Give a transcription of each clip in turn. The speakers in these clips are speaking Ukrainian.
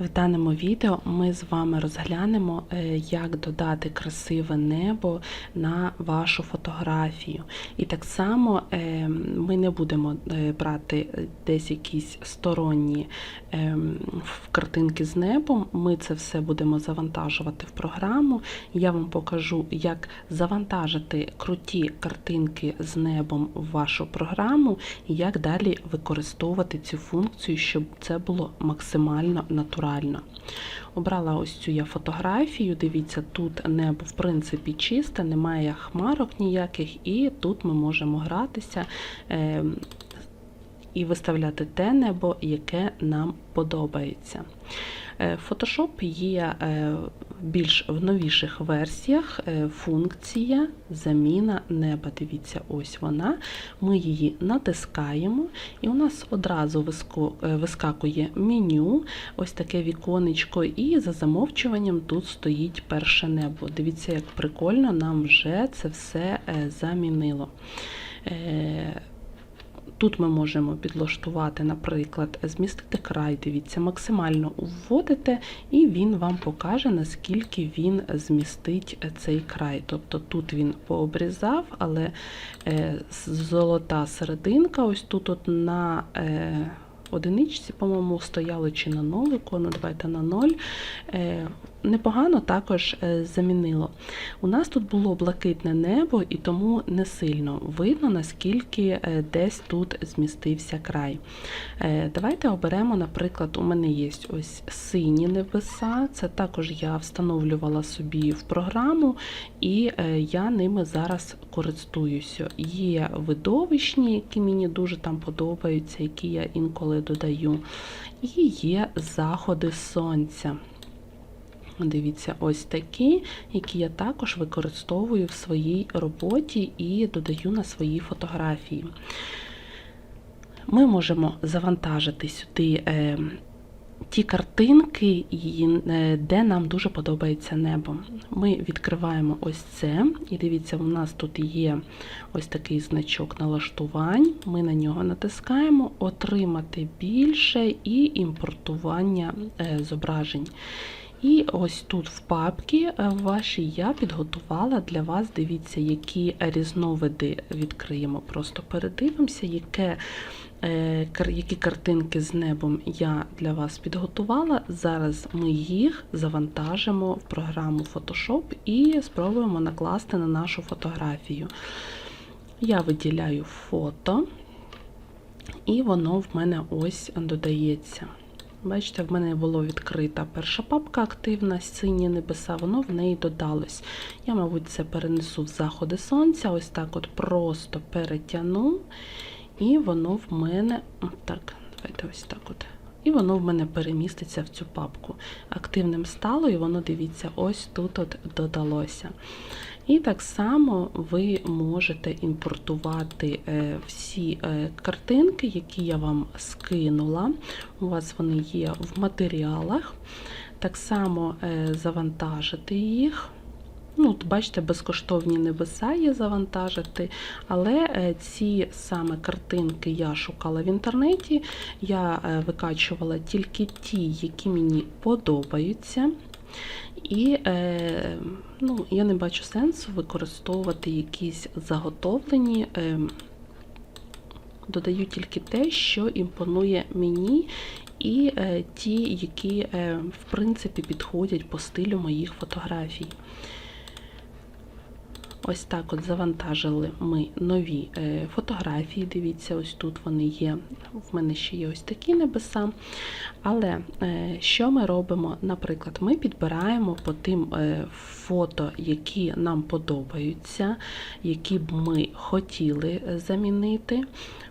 В даному відео ми з вами розглянемо, е, як додати красиве небо на вашу фотографію. І так само е, ми не будемо е, брати десь якісь сторонні картинки з небом. Ми це все будемо завантажувати в програму. Я вам покажу, як завантажити круті картинки з небом в вашу програму і як далі використовувати цю функцію, щоб це було максимально натурально. Обрала ось цю я фотографію. Дивіться, тут небо в принципі чисте, немає хмарок ніяких, і тут ми можемо гратися. е, і виставляти те небо, яке нам подобається. Е, Photoshop є е, більш в новіших версіях е, функція заміна неба. Дивіться, ось вона. Ми її натискаємо, і у нас одразу вискакує меню, ось таке віконечко, і за замовчуванням тут стоїть перше небо. Дивіться, як прикольно нам вже це все замінило. Е, Тут ми можемо підлаштувати, наприклад, змістити край, дивіться, максимально вводите, і він вам покаже, наскільки він змістить цей край. Тобто тут він пообрізав, але е, золота серединка, ось тут от на е, одиничці, по-моєму, стояло чи на нолику, ну давайте на ноль. Непогано також е, замінило. У нас тут було блакитне небо, і тому не сильно видно, наскільки е, десь тут змістився край. Е, Давайте оберемо, наприклад, у мене є ось сині небеса. Це також я встановлювала собі в програму, і я ними зараз користуюся. Є видовищні, які мені дуже там подобаються, які я інколи додаю. І є заходи сонця. Дивіться, ось такі, які я також використовую в своїй роботі і додаю на свої фотографії. Ми можемо завантажити сюди е, ті картинки, е, де нам дуже подобається небо. Ми відкриваємо ось це, і дивіться, у нас тут є ось такий значок налаштувань. Ми на нього натискаємо Отримати більше і імпортування е, зображень. І ось тут в папці е, вашій я підготувала для вас, дивіться, які різновиди відкриємо. Просто передивимося, яке, е, які картинки з небом я для вас підготувала. Зараз ми їх завантажимо в програму Photoshop і спробуємо накласти на нашу фотографію. Я виділяю фото, і воно в мене ось додається. Бачите, в мене була відкрита перша папка активна, сині небеса, воно в неї додалось. Я, мабуть, це перенесу в заходи сонця, ось так от просто перетягну, і воно в мене. Так, давайте ось так от. І воно в мене переміститься в цю папку. Активним стало, і воно, дивіться, ось тут от додалося. І так само ви можете імпортувати е, всі е, картинки, які я вам скинула. У вас вони є в матеріалах. Так само е, завантажити їх. Ну, бачите, безкоштовні небеса є завантажити, але ці саме картинки я шукала в інтернеті. Я викачувала тільки ті, які мені подобаються. І е, ну, я не бачу сенсу використовувати якісь заготовлені. Е, додаю тільки те, що імпонує мені, і е, ті, які е, в принципі підходять по стилю моїх фотографій. Ось так от завантажили ми нові е, фотографії. Дивіться, ось тут вони є. В мене ще є ось такі небеса. Але е, що ми робимо? Наприклад, ми підбираємо по тим е, фото, які нам подобаються, які б ми хотіли замінити.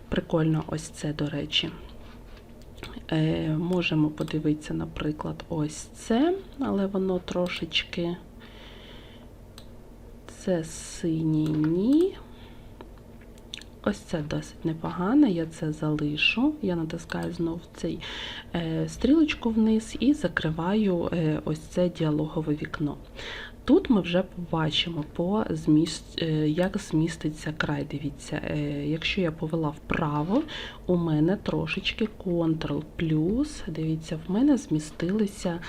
Прикольно, ось це, до речі. Можемо подивитися, наприклад, ось це, але воно трошечки. Це синій ні. Ось це досить непогано, я це залишу. Я натискаю знову цей е, стрілочку вниз і закриваю е, ось це діалогове вікно. Тут ми вже побачимо, по зміст, е, як зміститься край. Дивіться, якщо я повела вправо, у мене трошечки Ctrl плюс. Дивіться, в мене змістилися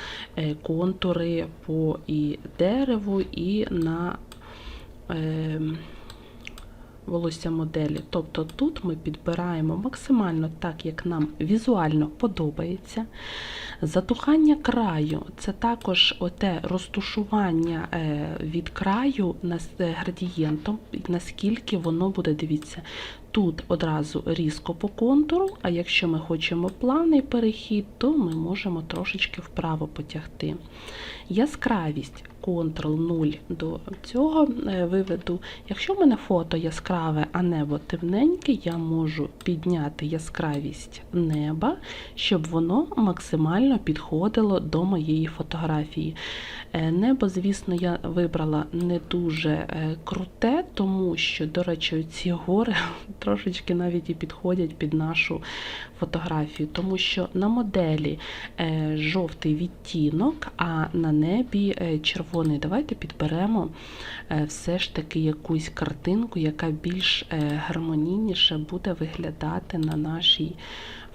контури по і дереву, і на волосся моделі. Тобто тут ми підбираємо максимально так, як нам візуально подобається. Затухання краю це також оте розтушування е, від краю е, градієнтом, наскільки воно буде, дивіться, тут одразу різко по контуру, а якщо ми хочемо плавний перехід, то ми можемо трошечки вправо потягти. Яскравість Ctrl 0 до цього е, виведу. Якщо в мене фото яскраве, а небо темненьке, я можу підняти яскравість неба, щоб воно максимально підходило до моєї фотографії. Е, Небо, звісно, я вибрала не дуже е, круте, тому що, до речі, ці гори трошечки навіть і підходять під нашу фотографію, тому що на моделі жовтий відтінок, а на небі е, червоний. Давайте підберемо е, все ж таки якусь картинку, яка більш е, гармонійніше буде виглядати на нашій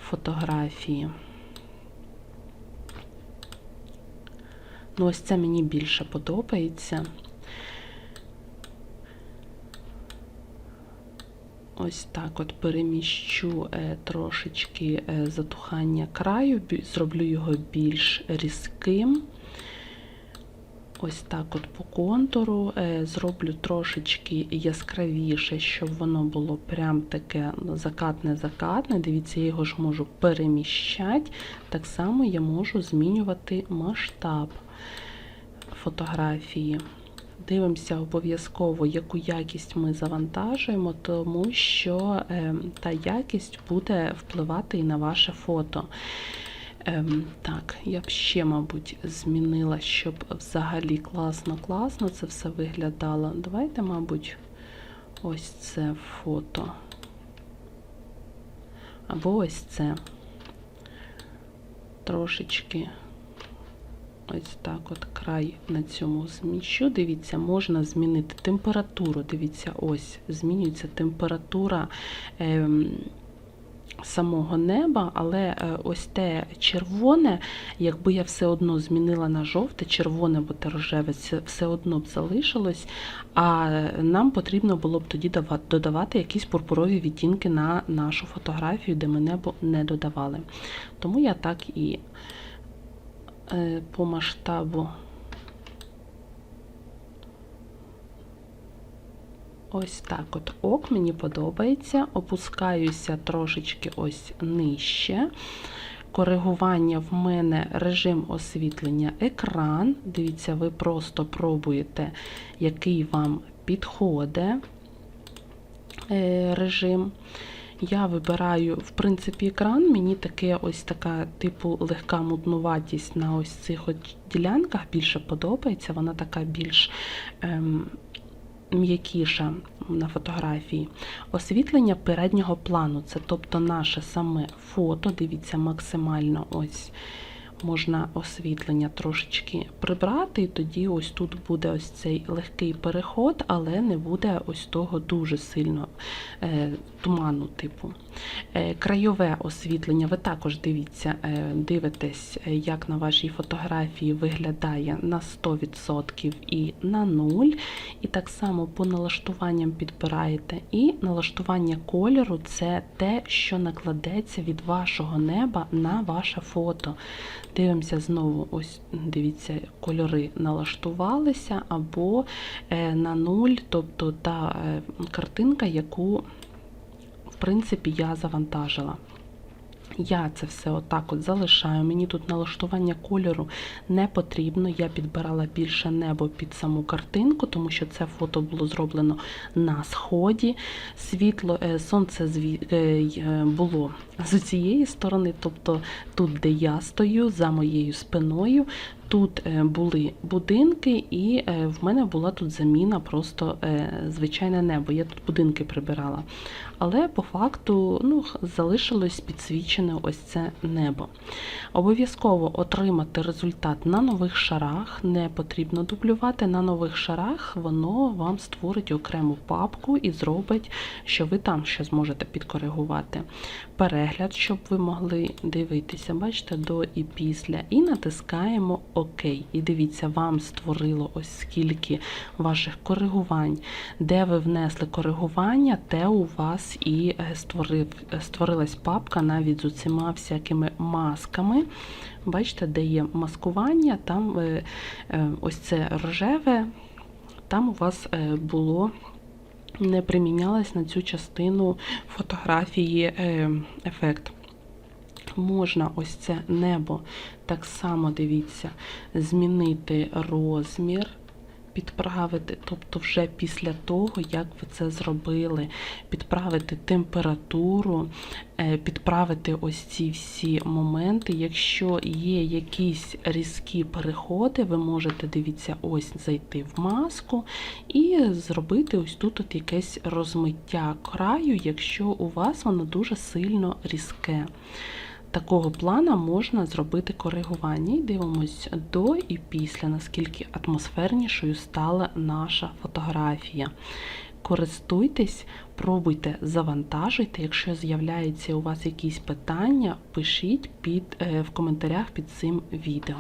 фотографії. Ну, ось це мені більше подобається. Ось так от переміщу е, трошечки затухання краю, зроблю його більш різким. Ось так от по контуру е, зроблю трошечки яскравіше, щоб воно було прям таке закатне-закатне. Дивіться, я його ж можу переміщати. Так само я можу змінювати масштаб фотографії. Дивимося обов'язково, яку якість ми завантажуємо, тому що е, та якість буде впливати і на ваше фото. Ем, так, я б ще, мабуть, змінила, щоб взагалі класно-класно це все виглядало. Давайте, мабуть, ось це фото. Або ось це. Трошечки ось так от край на цьому зміщу. Дивіться, можна змінити температуру. Дивіться, ось змінюється температура. Ем, самого неба, але е, ось те червоне, якби я все одно змінила на жовте, червоне або рожеве, все одно б залишилось. А нам потрібно було б тоді додавати якісь пурпурові відтінки на нашу фотографію, де ми небо не додавали. Тому я так і е, по масштабу. Ось так от ок, мені подобається. Опускаюся трошечки ось нижче. Коригування в мене режим освітлення екран. Дивіться, ви просто пробуєте, який вам підходить е, режим. Я вибираю, в принципі, екран. Мені таке ось така, типу, легка мутнуватість на ось цих ділянках більше подобається. Вона така більш ем, м'якіша на фотографії. Освітлення переднього плану це тобто наше саме фото. Дивіться, максимально ось можна освітлення трошечки прибрати, і тоді ось тут буде ось цей легкий переход, але не буде ось того дуже сильно е, туману типу. Е, крайове освітлення, ви також дивіться, е, дивитесь, е, як на вашій фотографії виглядає на 100% і на 0. І так само по налаштуванням підбираєте. І налаштування кольору це те, що накладеться від вашого неба на ваше фото. Дивимося знову, ось дивіться, кольори налаштувалися або на 0, тобто та картинка, яку принципі я завантажила. Я це все отак от залишаю. Мені тут налаштування кольору не потрібно. Я підбирала більше небо під саму картинку, тому що це фото було зроблено на сході. Світло, е, сонце е, е, було з цієї сторони, тобто тут, де я стою, за моєю спиною. Тут е, були будинки, і е, в мене була тут заміна просто е, звичайне небо. Я тут будинки прибирала. Але по факту ну, залишилось підсвічене ось це небо. Обов'язково отримати результат на нових шарах, не потрібно дублювати. На нових шарах воно вам створить окрему папку і зробить, що ви там ще зможете підкоригувати. Перегляд, щоб ви могли дивитися, бачите, до і після. І натискаємо ОК. І дивіться, вам створило ось скільки ваших коригувань. Де ви внесли коригування, те у вас і е, створив, е, створилась папка навіть з усіма всякими масками. Бачите, де є маскування, там е, ось це рожеве, там у вас було. Не примінялась на цю частину фотографії ефект. Можна ось це небо так само дивіться, змінити розмір, підправити, тобто вже після того, як ви це зробили, підправити температуру, е, підправити ось ці всі моменти. Якщо є якісь різкі переходи, ви можете, дивіться, ось зайти в маску і зробити ось тут от якесь розмиття краю, якщо у вас воно дуже сильно різке. Такого плана можна зробити коригування. Дивимось до і після, наскільки атмосфернішою стала наша фотографія. Користуйтесь, пробуйте, завантажуйте. Якщо з'являються у вас якісь питання, пишіть під, е, в коментарях під цим відео.